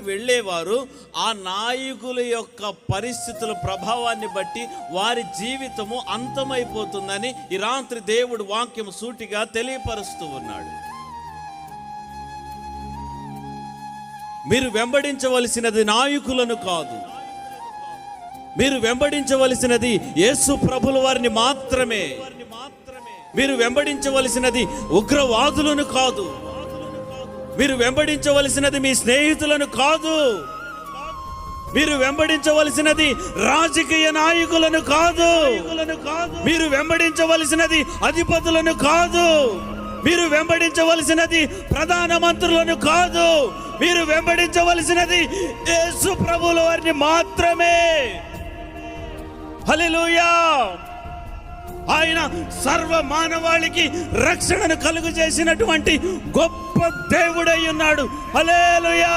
వెళ్ళేవారు ఆ నాయకుల యొక్క పరిస్థితుల ప్రభావాన్ని బట్టి వారి జీవితము అంతమైపోతుందని ఈ రాత్రి దేవుడు వాక్యం సూటిగా తెలియపరుస్తూ ఉన్నాడు. మీరు వెంబడించవలసినది నాయకులను కాదు. మీరు వెంబడించవలసినది యేసు ప్రభుల వారిని మాత్రమే. మీరు వెంబడించవలసినది ఉగ్రవాదులను కాదు. మీరు వెంబడించవలసినది మీ స్నేహితులను కాదు. మీరు వెంబడించవలసినది రాజకీయ నాయకులను కాదు. మీరు వెంబడించవలసినది అధిపతులను కాదు. మీరు వెంబడించవలసినది ప్రధాన మంత్రులను కాదు. మీరు వెంబడించవలసినది యేసు ప్రభుల వారిని మాత్రమే. హలో ఆయన సర్వ మానవాళికి రక్షణను కలుగు చేసినటువంటి గొప్ప దేవుడై ఉన్నాడు. అలేలుయా